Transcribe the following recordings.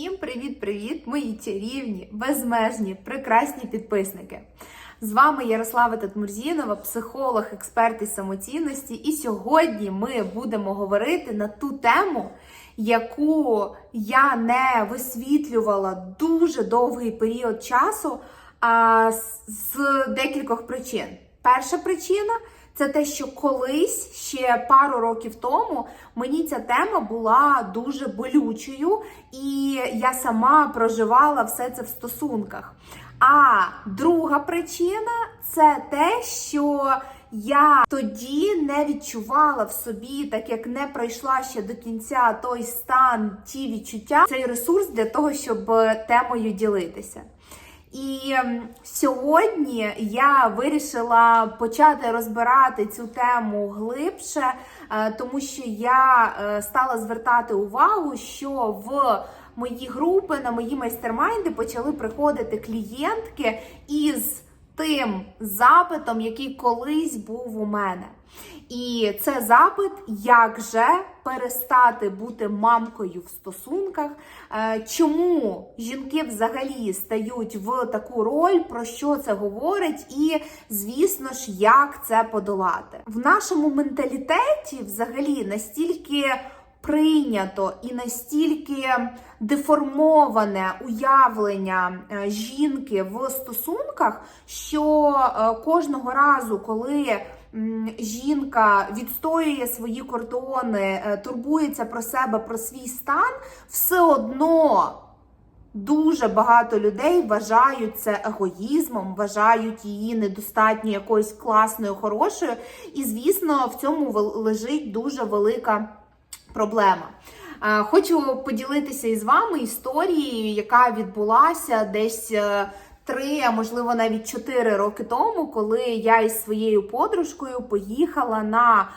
Всім привіт-привіт, мої чарівні, безмежні, прекрасні підписники. З вами Ярослава Татмурзінова, психолог, експерт із самоцінності. І сьогодні ми будемо говорити на ту тему, яку я не висвітлювала дуже довгий період часу а, з, декількох причин. Перша причина це те, що колись ще пару років тому мені ця тема була дуже болючою, і я сама проживала все це в стосунках. А друга причина це те, що я тоді не відчувала в собі, так як не пройшла ще до кінця той стан, ті відчуття, цей ресурс для того, щоб темою ділитися. І ем, сьогодні я вирішила почати розбирати цю тему глибше, е, тому що я е, стала звертати увагу, що в мої групи, на мої майстермайнди почали приходити клієнтки із тим запитом, який колись був у мене. І це запит, як же перестати бути мамкою в стосунках, Е, чому жінки взагалі стають в таку роль, про що це говорить, і, звісно ж, як це подолати. В нашому менталітеті взагалі настільки прийнято і настільки деформоване уявлення е, жінки в стосунках, що е, кожного разу, коли жінка відстоює свої кордони, е, турбується про себе, про свій стан, все одно. Дуже багато людей вважають це егоїзмом, вважають її недостатньо якоюсь класною, хорошою. І, звісно, в цьому лежить дуже велика проблема. Хочу поділитися із вами історією, яка відбулася десь е, три, а можливо навіть чотири роки тому, коли я із своєю подружкою поїхала на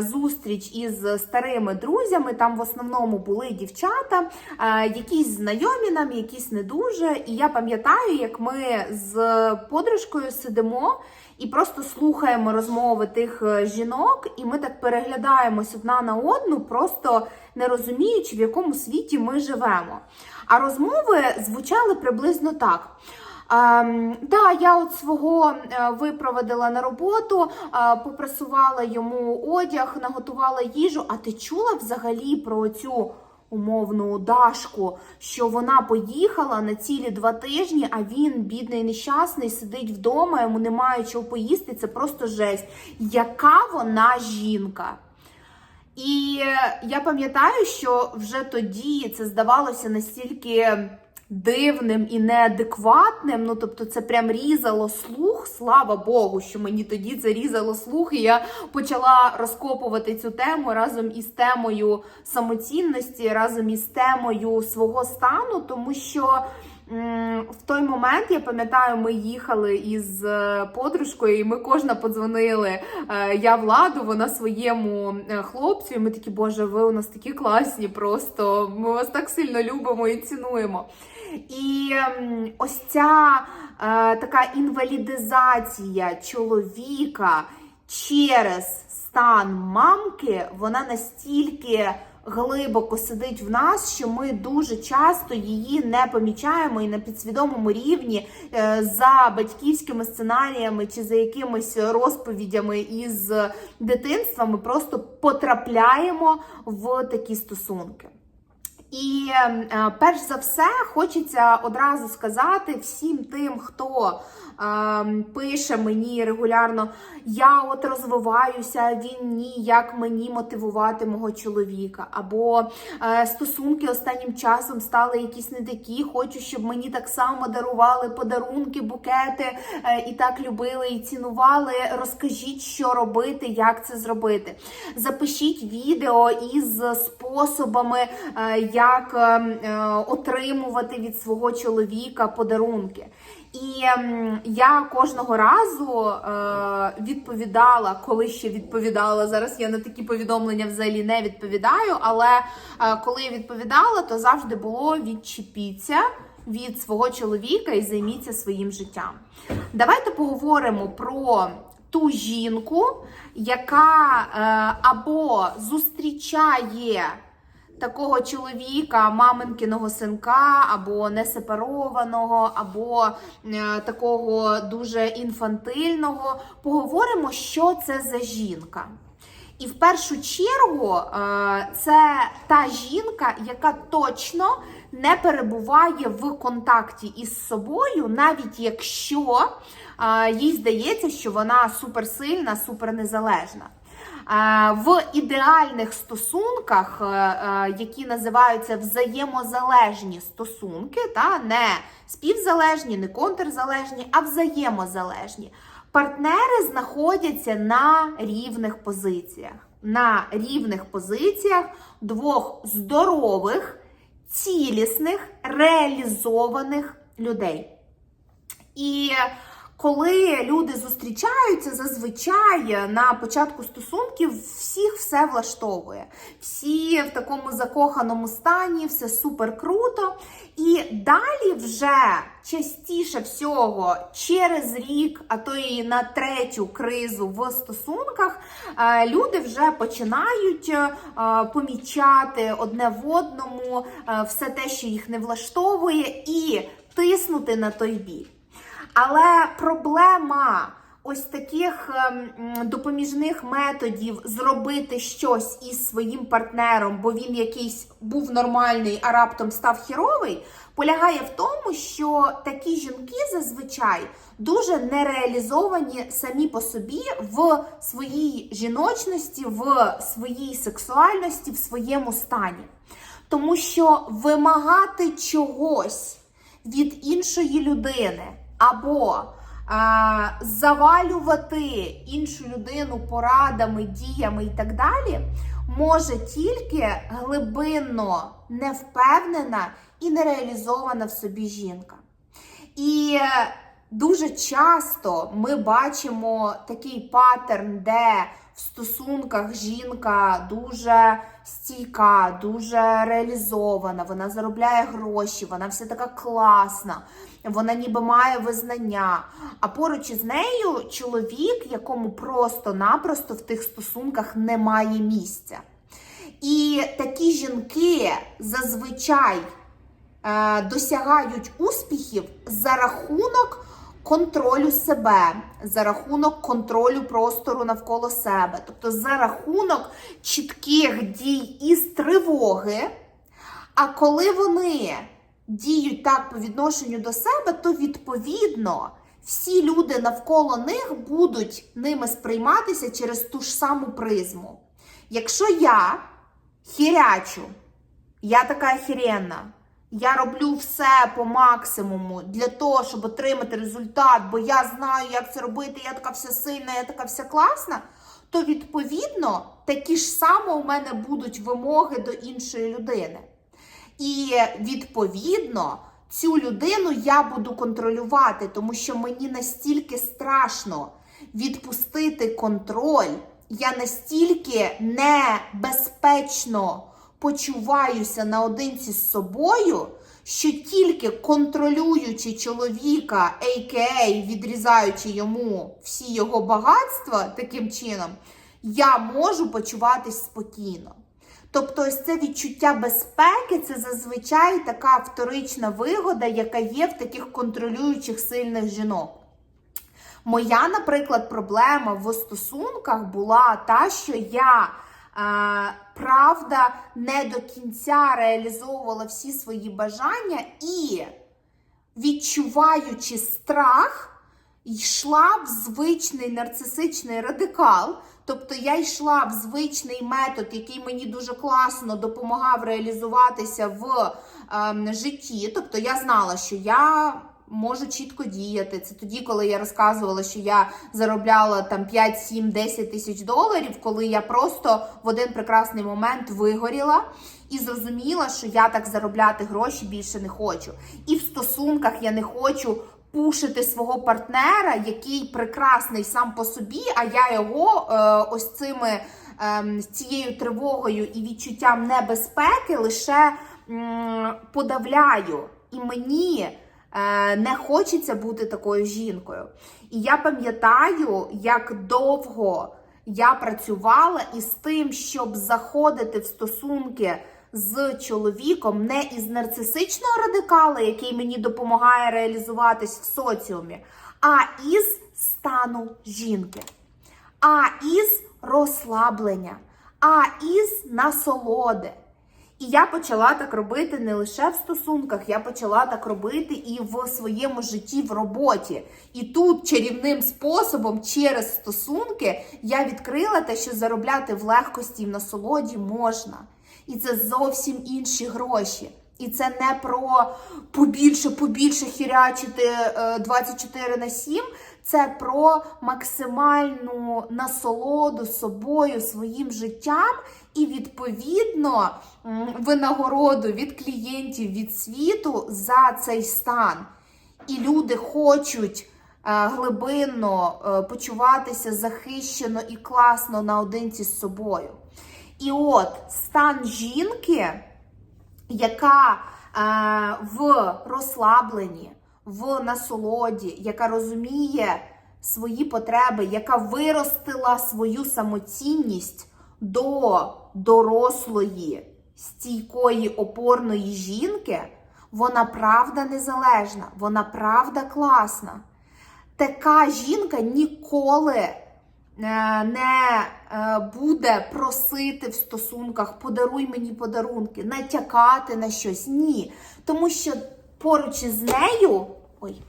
зустріч із старими друзями. Там в основному були дівчата, е, якісь знайомі нам, якісь не дуже. І я пам'ятаю, як ми з подружкою сидимо. І просто слухаємо розмови тих е, жінок, і ми так переглядаємось одна на одну, просто не розуміючи, в якому світі ми живемо. А розмови звучали приблизно так. Ем, да, я от свого е, випроводила на роботу, е, попрасувала йому одяг, наготувала їжу. А ти чула взагалі про цю умовну Дашку, що вона поїхала на цілі два тижні, а він, бідний нещасний, сидить вдома, йому немає чого поїсти. Це просто жесть. Яка вона жінка? І е, я пам'ятаю, що вже тоді це здавалося настільки дивним і неадекватним. Ну, тобто, це прям різало слух. Слава Богу, що мені тоді це різало слух, і я почала розкопувати цю тему разом із темою самоцінності, разом із темою свого стану, тому що. В той момент я пам'ятаю, ми їхали із е, подружкою, і ми кожна подзвонили. е, Я владу, вона своєму е, хлопцю. І ми такі, боже, ви у нас такі класні, просто ми вас так сильно любимо і цінуємо. І ем, ось ця така інвалідизація чоловіка через стан мамки, вона настільки глибоко сидить в нас, що ми дуже часто її не помічаємо і на підсвідомому рівні е, за батьківськими сценаріями чи за якимись розповідями із дитинства ми просто потрапляємо в такі стосунки. І е, перш за все хочеться одразу сказати всім тим, хто е, пише мені регулярно: я от розвиваюся, він ні, як мені мотивувати мого чоловіка. Або е, стосунки останнім часом стали якісь не такі. Хочу, щоб мені так само дарували подарунки, букети е, і так любили і цінували. Розкажіть, що робити, як це зробити. Запишіть відео із способами. е, як е, е, отримувати від свого чоловіка подарунки. І ем, я кожного разу е, відповідала, коли ще відповідала. Зараз я на такі повідомлення взагалі не відповідаю. Але е, коли я відповідала, то завжди було відчепіться від свого чоловіка і займіться своїм життям. Давайте поговоримо про ту жінку, яка або зустрічає такого чоловіка, маминкиного синка, або несепарованого, або е, такого дуже інфантильного. Поговоримо, що це за жінка. І в першу чергу е, це та жінка, яка точно не перебуває в контакті із собою, навіть якщо е, їй здається, що вона суперсильна, супернезалежна. Е, В ідеальних стосунках, е, е, які називаються взаємозалежні стосунки, та не співзалежні, не контрзалежні, а взаємозалежні. Партнери знаходяться на рівних позиціях. На рівних позиціях двох здорових, цілісних, реалізованих людей. І коли люди зустрічаються, зазвичай на початку стосунків всіх все влаштовує. Всі в такому закоханому стані, все супер круто. І далі вже частіше всього, через рік, а то і на третю кризу в стосунках, е, люди вже починають е, помічати одне в одному е, все те, що їх не влаштовує, і тиснути на той бік. Але проблема ось таких ем, допоміжних методів зробити щось із своїм партнером, бо він якийсь був нормальний, а раптом став хіровий, полягає в тому, що такі жінки зазвичай дуже нереалізовані самі по собі в своїй жіночності, в своїй сексуальності, в своєму стані. Тому що вимагати чогось від іншої людини або а, завалювати іншу людину порадами, діями і так далі, може тільки глибинно невпевнена і нереалізована в собі жінка. І е, дуже часто ми бачимо такий паттерн, де в стосунках жінка дуже стійка, дуже реалізована, вона заробляє гроші, вона вся така класна, вона ніби має визнання. А поруч із нею чоловік, якому просто-напросто в тих стосунках немає місця. І такі жінки зазвичай е, досягають успіхів за рахунок контролю себе, за рахунок контролю простору навколо себе, тобто за рахунок чітких дій із тривоги. А коли вони діють так по відношенню до себе, то відповідно всі люди навколо них будуть ними сприйматися через ту ж саму призму. Якщо я хірячу, я така охеренна, я роблю все по максимуму для того, щоб отримати результат, бо я знаю, як це робити, я така вся сильна, я така вся класна, то відповідно такі ж саме у мене будуть вимоги до іншої людини. І відповідно цю людину я буду контролювати, тому що мені настільки страшно відпустити контроль, я настільки небезпечно почуваюся наодинці з собою, що тільки контролюючи чоловіка, а.к.а. відрізаючи йому всі його багатства таким чином, я можу почуватись спокійно. Тобто, ось це відчуття безпеки це зазвичай така вторична вигода, яка є в таких контролюючих сильних жінок. Моя, наприклад, проблема в стосунках була та, що я. Е, Правда, не до кінця реалізовувала всі свої бажання і, відчуваючи страх, йшла в звичний нарцисичний радикал. Тобто я йшла в звичний метод, який мені дуже класно допомагав реалізуватися в ем, житті. Тобто я знала, що я можу чітко діяти. Це тоді, коли я розказувала, що я заробляла там 5, 7, 10 тисяч доларів, коли я просто в один прекрасний момент вигоріла і зрозуміла, що я так заробляти гроші більше не хочу. І в стосунках я не хочу. Пушити свого партнера, який прекрасний сам по собі, а я його е, ось цими е, цією тривогою і відчуттям небезпеки лише м, подавляю. І мені е, не хочеться бути такою жінкою. І я пам'ятаю, як довго я працювала із тим, щоб заходити в стосунки з чоловіком не із нарцисичного радикала, який мені допомагає реалізуватись в соціумі, а із стану жінки, а із розслаблення, а із насолоди. І я почала так робити не лише в стосунках, я почала так робити і в своєму житті в роботі. І тут чарівним способом, через стосунки, я відкрила те, що заробляти в легкості і в насолоді можна. І це зовсім інші гроші. І це не про побільше, побільше хірячити е, 24 на 7. Це про максимальну насолоду собою, своїм життям і відповідно винагороду від клієнтів від світу за цей стан. І люди хочуть е, глибинно е, почуватися захищено і класно наодинці з собою. І от стан жінки, яка е, в розслабленні, в насолоді, яка розуміє свої потреби, яка виростила свою самоцінність до дорослої, стійкої опорної жінки, вона правда незалежна, вона правда класна. Така жінка ніколи е, не е, буде просити в стосунках подаруй мені подарунки, натякати на щось. Ні. Тому що поруч із нею, ой,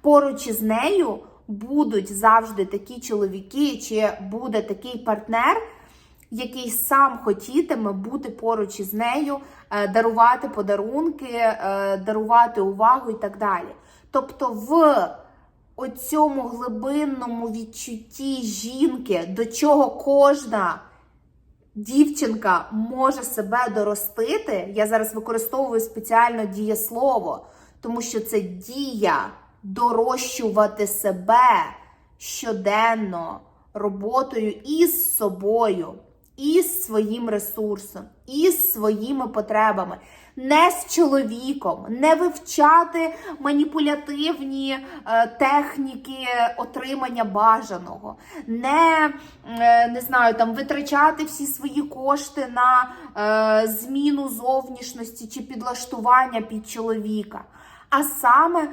поруч із нею будуть завжди такі чоловіки, чи буде такий партнер, який сам хотітиме бути поруч із нею, е, дарувати подарунки, е, дарувати увагу і так далі. Тобто, в оцьому глибинному відчутті жінки, до чого кожна дівчинка може себе доростити, я зараз використовую спеціально дієслово, тому що це дія дорощувати себе щоденно роботою із собою, із своїм ресурсом, із своїми потребами. Не з чоловіком, не вивчати маніпулятивні е, техніки отримання бажаного, не, е, не знаю, там витрачати всі свої кошти на е, зміну зовнішності чи підлаштування під чоловіка. А саме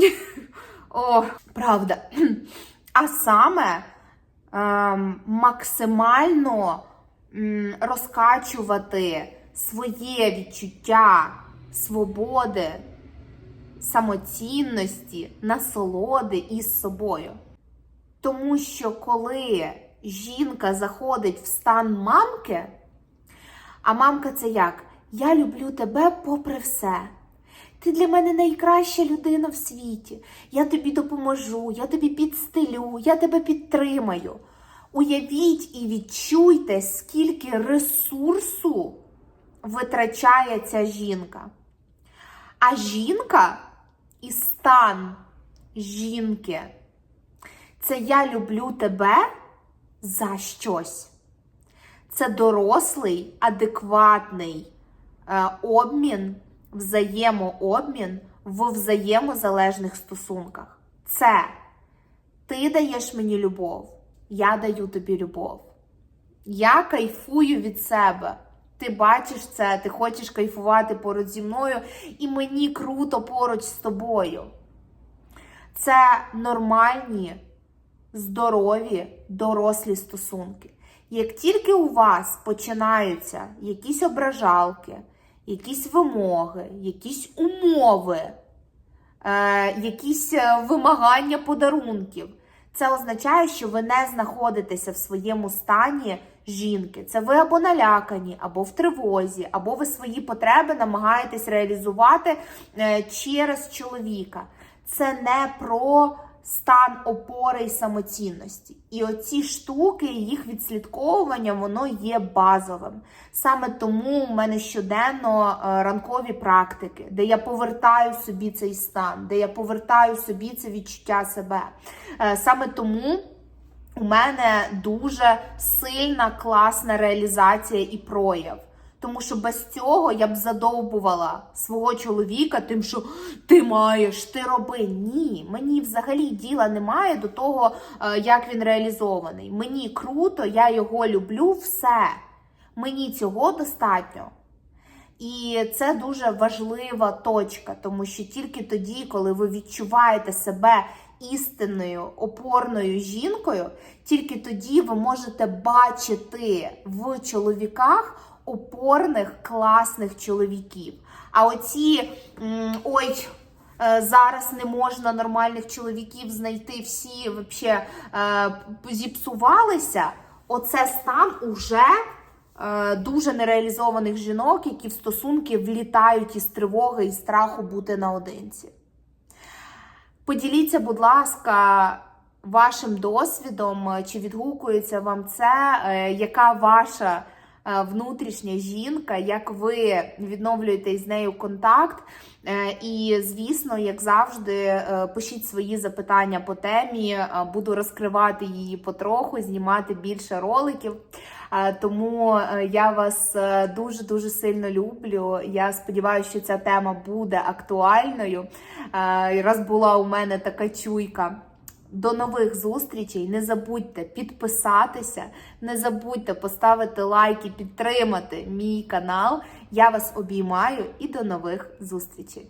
О, правда. А саме максимально розкачувати своє відчуття свободи, самоцінності, насолоди із собою. Тому що коли жінка заходить в стан мамки, а мамка це як? Я люблю тебе попри все. Ти для мене найкраща людина в світі. Я тобі допоможу, я тобі підстелю, я тебе підтримаю. Уявіть і відчуйте, скільки ресурсу витрачає ця жінка. А жінка і стан жінки це я люблю тебе за щось. Це дорослий, адекватний е, обмін, взаємообмін в взаємозалежних стосунках. Це ти даєш мені любов, я даю тобі любов. Я кайфую від себе. Ти бачиш це, ти хочеш кайфувати поруч зі мною, і мені круто поруч з тобою. Це нормальні, здорові, дорослі стосунки. Як тільки у вас починаються якісь ображалки, якісь вимоги, якісь умови, е, якісь е, вимагання подарунків, це означає, що ви не знаходитеся в своєму стані жінки. Це ви або налякані, або в тривозі, або ви свої потреби намагаєтесь реалізувати е, через чоловіка. Це не про стан опори і самоцінності. І оці штуки, їх відслідковування, воно є базовим. Саме тому у мене щоденно е, ранкові практики, де я повертаю собі цей стан, де я повертаю собі це відчуття себе. Е, Саме тому. У мене дуже сильна класна реалізація і прояв. Тому що без цього я б задовбувала свого чоловіка, тим, що ти маєш, ти роби. Ні, мені взагалі діла немає до того, е, як він реалізований. Мені круто, я його люблю, все. Мені цього достатньо. І це дуже важлива точка, тому що тільки тоді, коли ви відчуваєте себе істинною опорною жінкою, тільки тоді ви можете бачити в чоловіках опорних класних чоловіків. А оці ой. е, Зараз не можна нормальних чоловіків знайти, всі вообще е, зіпсувалися. Оце стан уже е, дуже нереалізованих жінок, які в стосунки влітають із тривоги і страху бути наодинці. Поділіться, будь ласка, вашим досвідом, чи відгукується вам це, яка ваша внутрішня жінка, як ви відновлюєте з нею контакт. Е, І, звісно, як завжди, е, пишіть свої запитання по темі, е, буду розкривати її потроху, знімати більше роликів. Е, Тому е, я вас дуже дуже сильно люблю. Я сподіваюся, що ця тема буде актуальною. Е, Раз була у мене така чуйка. До нових зустрічей. Не забудьте підписатися, не забудьте поставити лайк і підтримати мій канал. Я вас обіймаю і до нових зустрічей.